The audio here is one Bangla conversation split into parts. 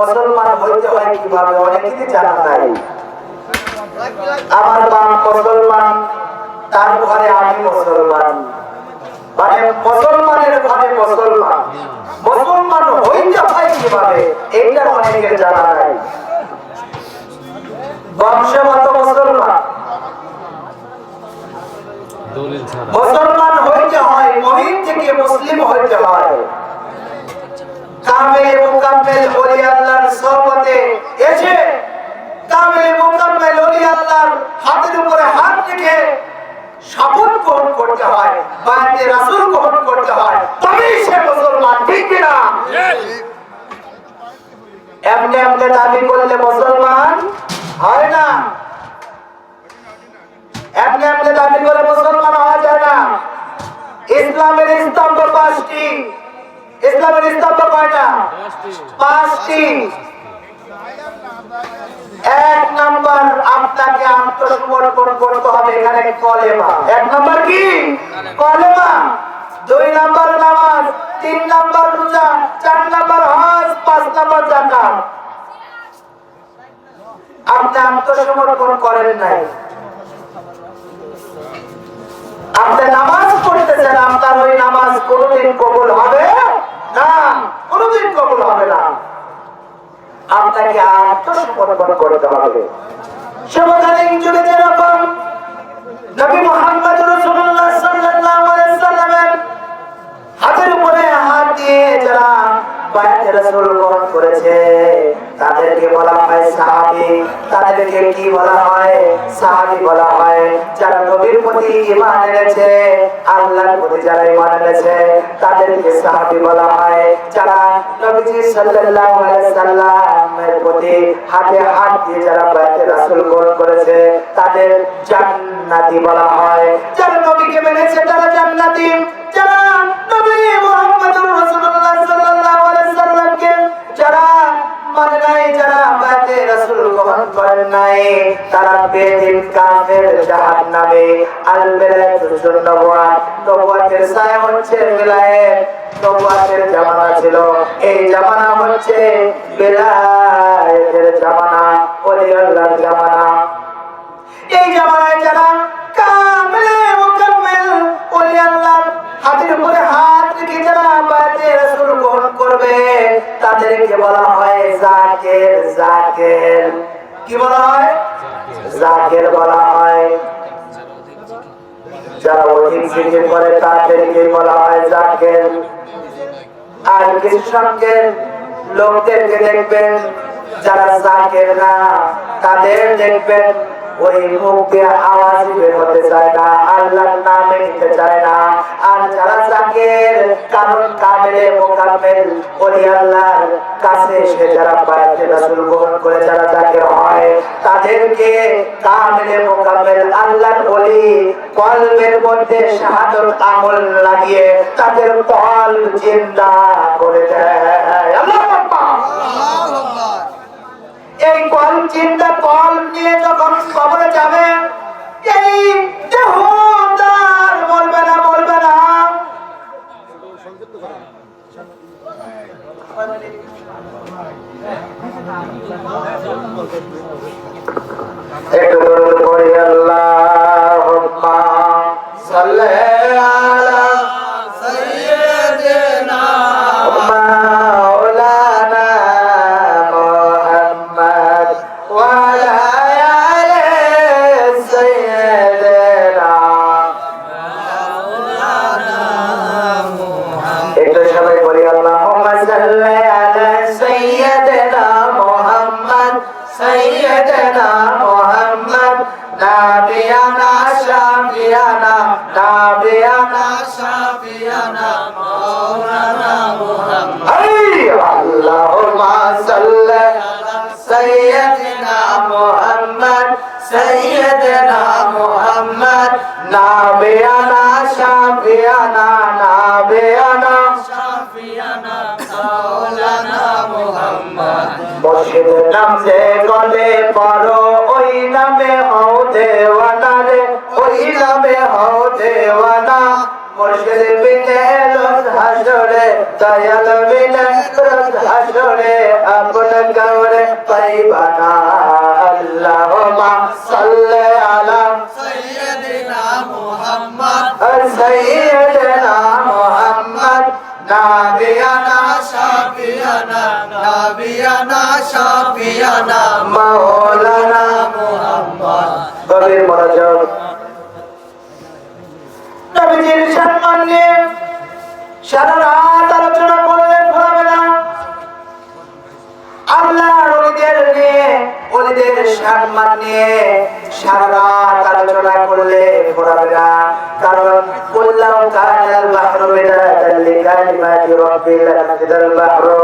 মুসলমান হইতে হয় কীভাবে অনেকেরই জানা নাই? আমার বাপ মুসলমান তার ঘরে আমি মুসলমান। মানে মুসলমানের ঘরে মুসলমান। মুসলমান হইতে হয় কীভাবে? এইটা অনেকের জানা নাই। বংশগত মুসলমান। মুসলমান হইতে হয় মহিন থেকে মুসলিম হইতে হয়। কামেল মুকাম্মেল ওলি আল্লাহর সহবতে এসে কামেল মুকাম্মেল ওলি আল্লাহর হাতের উপরে হাত রেখে শপথ গ্রহণ করতে হয়, বায়াতে রাসূল গ্রহণ করতে হয়। তবেই সে মুসলমান, ঠিক কি না? এমনি এমনি দাবি করলে মুসলমান হয় না। এমনি এমনি দাবি করে মুসলমান হওয়া যায় না। ইসলামের স্তম্ভ পাঁচটি। ইসলামের স্তম্ভ পাঁচটি। এক আপনাকে আত্মসমর্পণ করতে হবে এখানে কলেমা। এক কি? কলেমা। দুই নামাজ, তিন নাম্বার রোজা, চার হজ, পাঁচ আপনি আত্মসমর্পণ করেন নাই। আপনি নামাজ আপনার ওই নামাজ কোনোদিন কবুল হবে না কোনোদিন কবুল হবে না আপনাকে করে দেওয়া হবে। সমকালীন যুগে যেরকম নবী মোহাম্মদ রাসূলুল্লাহ সাল্লাল্লাহু আলাইহি সাল্লামের হাতের উপরে হাত দিয়ে যারা বায়াতে রাসূল গ্রহণ করেছে। তাদেরকে বলা হয় সাহাবী। তাদেরকে কি বলা হয়? সাহাবী বলা হয়, যারা নবীর প্রতি ঈমান এনেছে, আল্লাহর প্রতি যারা ঈমান এনেছে, তাদেরকে সাহাবী বলা হয়। যারা নবীজি সাল্লাল্লাহু আলাইহি সাল্লামের প্রতি হাতে হাত দিয়ে যারা বায়াতে রাসূল গ্রহণ করেছে, তাদের জান্নাতি বলা হয়। যারা নবীকে মেনেছে, তারা জান্নাতি। যারা নবী মুহাম্মদুর গ্রহণ নাই, তারা বেদিন কাফের জাহান্নামে। আল বেলায়াতুল নবুয়াত, নবুয়াতের হচ্ছে বেলায়েত, নবুয়াতের জামানা ছিল। এই জামানা হচ্ছে বেলায়েতের জামানা ওলি আল্লাহর জামানা। এই জামানায় যারা কামলে মুকাম্মেল ওলি আল্লাহর হাতের উপরে হাত রেখে যারা বাতে রাসূল গ্রহণ করবে, তাদেরকে বলা হয় জাকের জাকের। কি বলা হয়? জাকের বলা হয়। যারা অধিক জিকির করে তাদেরকে বলা হয়? জাকের। আর কিছু সঙ্গে লোকদেরকে দেখবেন, যারা জাকের না, তাদের দেখবেন ওই মুখ আওয়াজ বের হতে চায় না, আল্লাহর নামে নিতে চায় না। আর যারা জাকের কারণ কামেলে মোকামেল ওলি আল্লাহর কাছে এসে যারা বায়াতে রাসূল গ্রহণ করে, যারা জাকের হয়, তাদেরকে কামেলে মোকামেল আল্লাহর ওলি কলবের মধ্যে শাহাদত আমল লাগিয়ে তাদের কল জিন্দা করে দেয়। আল্লাহু! এই কল চিন্তা কল নিয়ে যখন কবরে যাবে, এই বলবে না বলবে না। একটু দরুদ পড়ি আল্লাহুম্মা শাফিয়ানা নাবিয়ানা শাফিয়ানা মাওলানা মুহাম্মদ। আল্লাহুম্মা সাল্লি আলা সাইয়্যিদিনা মুহাম্মদ, সাইয়্যিদিনা গলে পড়ো, ওই নামে হও দেওয়ানা রে হইলামে হও দেওয়ানা মুশকিল মিটে রোজ হাসরে, দয়াল মিলে রোজ হাসরে, আপন গৌরে পাইবানা আল্লাহুম্মা সাল্লি আলা সাইয়্যিদিনা মুহাম্মদ। আর সাইয়্যিদিনা মুহাম্মদ। নাবিয়ানা, শাফিয়ানা নাবিয়ানা, শাফিয়ানা, মাওলানা নবীজির সম্মান নিয়ে সারা রাত আলোচনা করলে ভরাবে না। আল্লাহর ওলিদের নিয়ে ওলিদের সম্মান নিয়ে সারা রাত আলোচনা করলে ভরাবে না। কারণ কুল্লাউ কানাল বাহরু মিদাদান লিকালিমাতি রাব্বি লানাফিদাল বাহরু,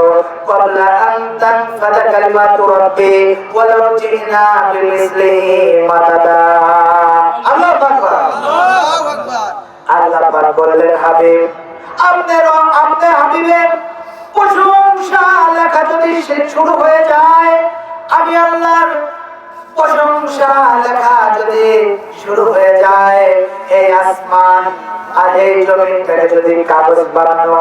ক্বাবলা আন তানফাদা কালিমাতু রাব্বি, ওয়ালাউ জিনা বিমিসলিহি মাদাদা। বললেন, হাবিব আপনার আপনার হাবিবের প্রশংসা লেখা যদি সে শুরু হয়ে যায়, আমি আল্লাহর প্রশংসা লেখা যদি শুরু হয়ে যায় এই আসমান, আর এই জমিন থেকে যদি কাগজ বানানো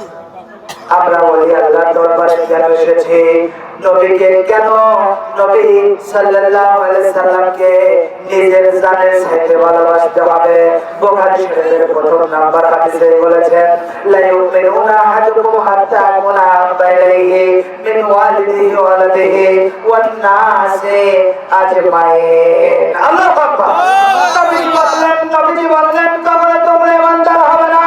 আমরা বলি আল্লাহ দরবারে কেন এসেছি নবীকে কেন নবী সাল্লাল্লাহু আলাইহি সাল্লামকে নিজের জানের সাথে ভালোবাসতে হবে? বুখারী শরীফের প্রথম নাম্বার হাদিসে বলেছেন লা ইউমিনুনা আহাদুকুম হাত্তা আকুনা বাইলাইহি মিন ওয়ালিদিহি ওয়া ওয়ালাদিহি ওয়ান নাসি আজমাইন আল্লাহু আকবার। নবী বললেন নবীজি বললেন কবরে তোমরা ইমানদার হবে না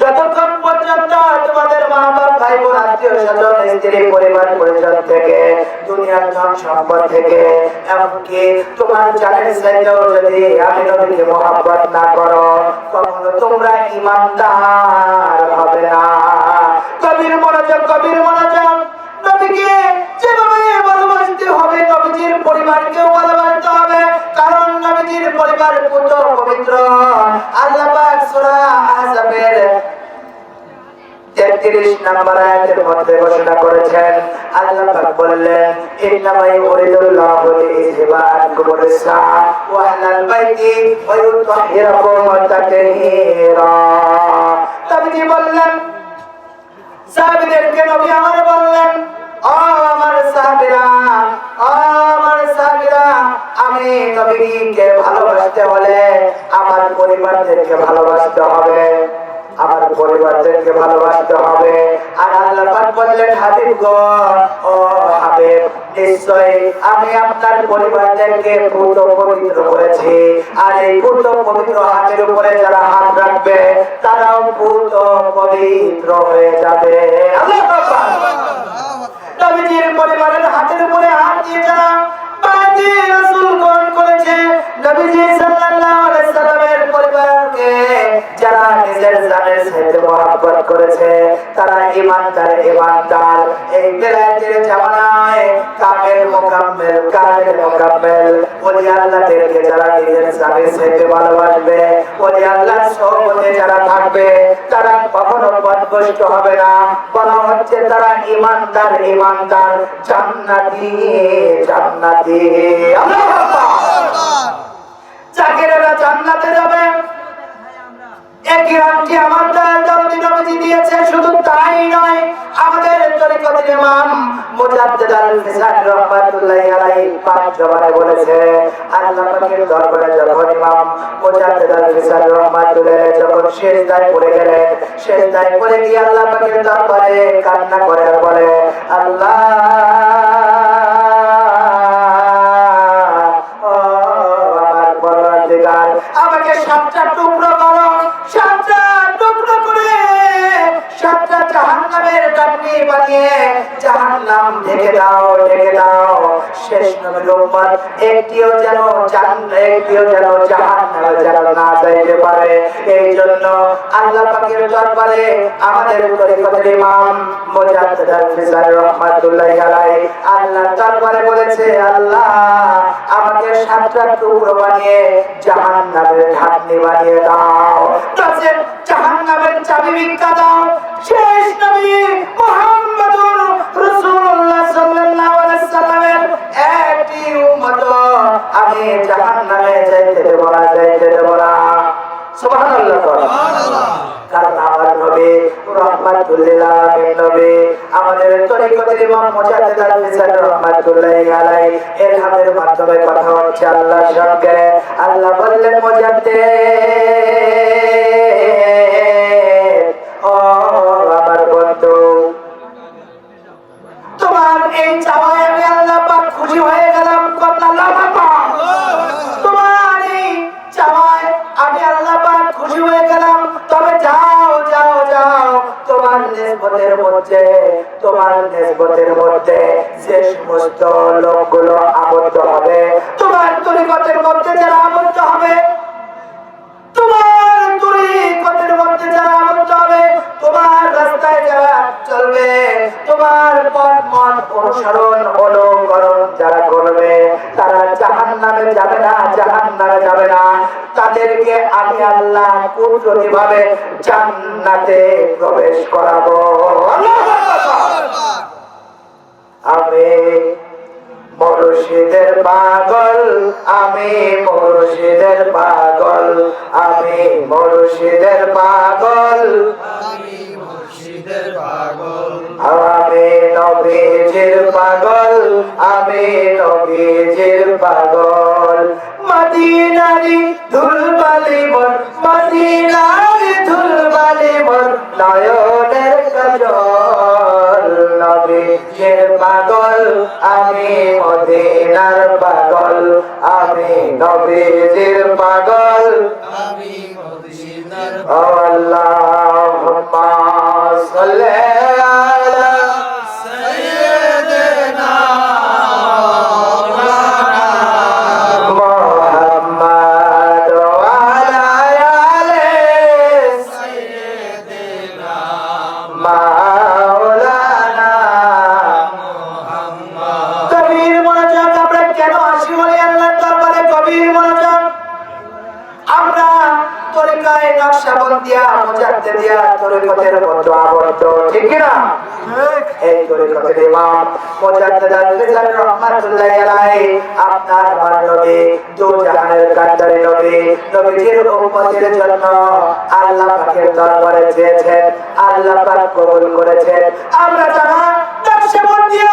যতক্ষণ পর্যন্ত তোমাদের মা বাপ ভাই বোন, আত্মীয় স্বজন, স্ত্রী, পরিবার, পরিজন থেকে, দুনিয়ার ধন সম্পদ থেকে, এমনকি তোমার জানের চাইতেও যদি আমি নবীকে মহাব্বত না করো, কখনো তোমরা ইমানদার হবে না। কবির মনোযোগ কবির মনোযোগ। কারণ নবীজির পরিবার পুত পবিত্র। আল্লাহ পাক সূরা 33 নম্বর আয়াতের মধ্যে ঘোষণা করেছেন, আল্লাহ পাক বললেন ইন্নামা ইউরিদুল্লাহু লিইযহিবা রিসা ওয়া আহলাল বাইতি ওয়া ইউতাহহিরাকুম তাতহীরা নবীজি বললেন, সাহাবীদেরকে নবী আমার পরিবারদেরকে ভালোবাসতে হবে। আমার পরিবারদেরকে ভালোবাসতে হবে। আর আল্লাহ পাক বললেন হাবিব গো ও হাবিব, নিশ্চয়ই আমি আপনার পরিবারদেরকে পুত পবিত্র করেছি। আর এই পুত পবিত্র হাতের উপরে যারা হাত রাখবে, তারাও পুত পবিত্র হয়ে যাবে। আল্লাহু নবীজির পরিবারের হাতের উপরে হাত দিয়ে যারা বাজি রাসূল গ্রহণ করেছে, নবীজি সাল্লাল্লাহু যারা নিজের জানের সাথে মহব্বত করেছে, তারা ইমানদার ইমানদার এই বেলায়েতের জামানায় কামেল মুকাম্মেল কামেল মুকাম্মেল। ওলি আল্লাহদেরকে যারা নিজের জানের সাথে ভালোবাসবে ওলি আল্লাহর সহবতে যারা থাকবে, তারা কখনো পথভ্রষ্ট হবে না। বলা হচ্ছে তারা ইমানদার ইমানদার জান্নাতি জান্নাতি। আল্লাহু জাকিরেরা জান্নাতে যাবে। একই রাতটি আমার দয়াল দরদি নবীজি দিয়েছে, শুধু তাই নয়, আমাদের তরিকতের ইমাম মুজাদ্দিদ আল ফিসানি রাহমাতুল্লাহি আলাইহি পাঁচ জবানে বলেছে, আল্লাহ পাকের দরবারে যখন ইমাম মুজাদ্দিদ আল ফিসানি রাহমাতুল্লাহি যখন সিজদায় পড়ে গেলেন, সিজদায় পড়ে গিয়ে আল্লাহ পাকের দরবারে কান্না করে আর বলে, আল্লাহ আমাকে সাতটা বানিয়ে জাহান্নাম দাও দাও। শেষ উম্মত একটিও যেন একটিও যেন জাহান্নামে যেন না যাইতে পারে। এই জন্য আল্লাহ পাকের দরবারে আমাদের তরিকতের ইমাম রাহমাতুল্লাহি দরবারে বলেছে, আল্লাহ, আমাকে সাতটা টুকরো বানিয়ে জাহান্নামের ঢাকনি বানিয়ে দাও। জাহান্নামের চাবি দাও। শেষ নবী মুহাম্মদুর রাসূলুল্লাহ সাল্লাল্লাহু আলাইহি সাল্লামের একটি উম্মত আমি জাহান্নামে যাইতে দেব মাধ্যমে কথা হচ্ছে আল্লাহর সঙ্গে। আল্লাহ বললেন, মুজাদ্দিদ। এই চাওয়ায় আমি আল্লাহ পাক খুশি হয়ে গেলাম, কথা আল্লাহ পাক তোমার এই চাওয়ায় আমি আল্লাহ পাক খুশি হয়ে গেলাম, তবে যাও যাও যাও, তোমার নেসবতের মধ্যে, তোমার নেসবতের মধ্যে যে সমস্ত লোকগুলো আবদ্ধ হবে, তোমার তরিকতের মধ্যে যারা আবদ্ধ হবে চলবে তোমার পথ মত অনুসরণ অনুকরণ যারা করবে, তারা জাহান্নামে যাবে না, জাহান্নামে যাবে না। তাদেরকে আমি আল্লাহ কুদরতি ভাবে জান্নাতে প্রবেশ করাবো। আমি মুর্শিদের পাগল, আমি মুর্শিদের পাগল, আমি মুর্শিদের পাগল, আমি মুর্শিদের পাগল। নবীজির পাগল আমি নবীজির পাগল মদিনারি ধুলবালি মন মদিনারি ধুলবালি মন নয়নের কাজল নবীজির পাগল আমি মদিনার পাগল আমি নবীজির পাগল আমি মুর্শিদের اللهم صل على তরিকতের মতো আবদ্ধ ঠিক কি না এই তরিকতের ইমাম মুজাদ্দিদ আল-ফিসার রাহমাতুল্লাহি আলাইহি। আপনার আমার নবী দু জাহানের কান্ডারি নবী নবীজির উম্মতের জন্য আল্লাহ পাকের দরবারে চেয়েছেন আল্লাহ পাক কবুল করেছেন। আমরা যারা নকশাবন্দিয়া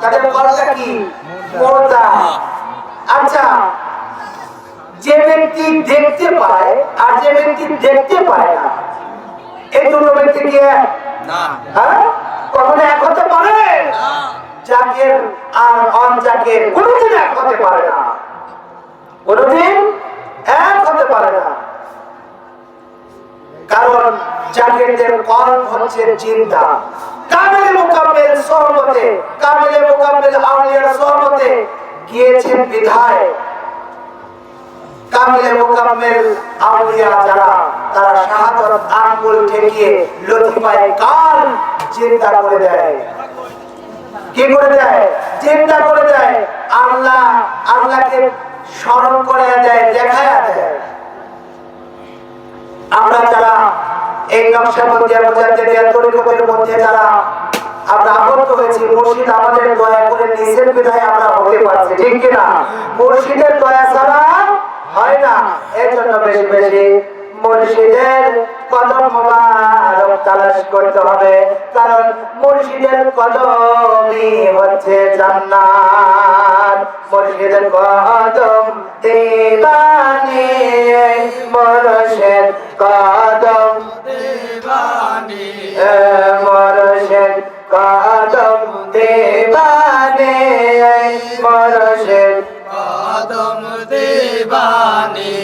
তাদের কলটা কি? মুর্দা আচ্ছা যে ব্যক্তি দেখতে পায় আর যে ব্যক্তি দেখতে পায় না এই দুটো ব্যক্তিকে হ্যাঁ? কখনো এক হতে পারে? জাকের আর অন জাকের কোনোদিন এক হতে পারে না। কোনোদিন এক হতে পারে না। কারণ জাকেরদের কল হচ্ছে চিন্তা। সহমতে আউলিয়ার সহমতে গিয়েছেন বিধায়। আউলিয়া যারা, তারা আঙ্গুল ঠেকিয়ে লতিফায় চিন্তা করে দেয়। কি করে দেয়? চিন্তা করে দেয়। আল্লাহ, আল্লাহকে স্মরণ করে দেয় দেখায় দেয়। আমরা যারা এই নকশাবন্দিয়া মুজাদ্দিদিয়া তরিকতের মধ্যে তারা আমরা আবদ্ধ হয়েছি, মুর্শিদ আমাদের দয়া করে নিজের বিধায় আমরা হতে পারছি, ঠিক কিনা? মুর্শিদের দয়া ছাড়া হয় না। এর বেশি বেশি মুর্শিদের কদম মোবারক তালাশ করতে হবে কারণ মুর্শিদের কদমই হচ্ছে জান্নাত। মুর্শিদের কদম দিবানি কদম দেবানি। এ কদম দিবানি মুর্শিদ কদম দেবানি।